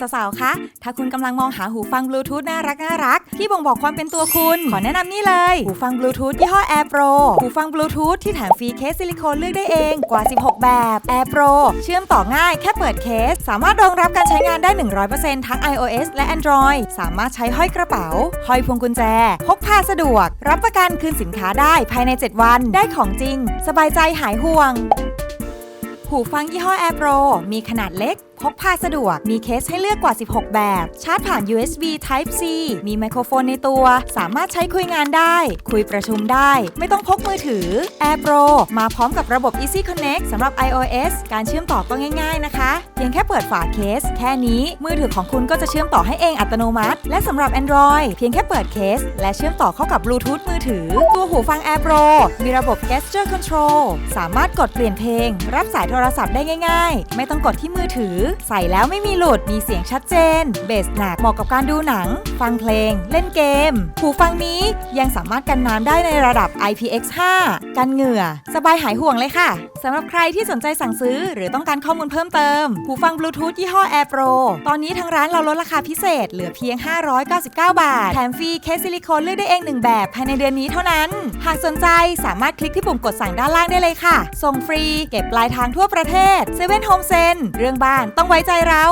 สาวๆ คะ ถ้าคุณกำลังมองหาหูฟังบลูทูธน่ารักน่ารักที่บ่งบอกความเป็นตัวคุณ ขอแนะนำนี่เลย หูฟังบลูทูธยี่ห้อ Air Pro หูฟังบลูทูธที่แถมฟรีเคสซิลิโคนเลือกได้เองกว่า 16 แบบ Air Pro เชื่อมต่อง่ายแค่เปิดเคส สามารถรองรับการใช้งานได้ 100%ทั้ง iOS และ Android สามารถใช้ห้อยกระเป๋า ห้อยพวงกุญแจ พกพาสะดวก รับประกันคืนสินค้าได้ภายใน 7 วัน ได้ของจริง สบายใจหายห่วง หูฟังยี่ห้อ Air Pro มีขนาดเล็ก พกพาสะดวก มีเคสให้เลือกกว่า 16 แบบ ชาร์จผ่าน USB Type C มีไมโครโฟนในตัว สามารถใช้คุยงานได้ คุยประชุมได้ ไม่ต้องพกมือถือ Air Pro มาพร้อมกับระบบ Easy Connect สำหรับ iOS การเชื่อมต่อก็ง่าย ๆนะคะ เพียงแค่เปิดฝาเคส แค่นี้มือถือของคุณก็จะเชื่อมต่อให้เองอัตโนมัติ และสำหรับ Android เพียงแค่เปิดเคส และเชื่อมต่อเข้ากับบลูทูธมือถือ ตัวหูฟัง Air Pro มีระบบ Gesture Control สามารถกดเปลี่ยนเพลง รับสายโทรศัพท์ได้ง่าย ๆ ไม่ต้องกดที่มือถือใส่แล้วไม่มีหลุด มีเสียงชัดเจน เบสหนักเหมาะกับการดูหนัง ฟังเพลง เล่นเกม หูฟังนี้ยังสามารถกันน้ำได้ในระดับ IPX5 กันเหงื่อ สบายหายห่วงเลยค่ะ สำหรับใครที่สนใจสั่งซื้อ หรือต้องการข้อมูลเพิ่มเติม หูฟังบลูทูธยี่ห้อ Air Pro ตอนนี้ทางร้านเราลดราคาพิเศษ เหลือเพียง 599 บาท แถมฟรีเคสซิลิโคนเลือกได้เองหนึ่งแบบภายในเดือนนี้เท่านั้น หากสนใจสามารถคลิกที่ปุ่มกดสั่งด้านล่างได้เลยค่ะ ส่งฟรี เก็บปลายทางทั่วประเทศ7 Home Sen เรื่องบ้านต้องไว้ใจเรา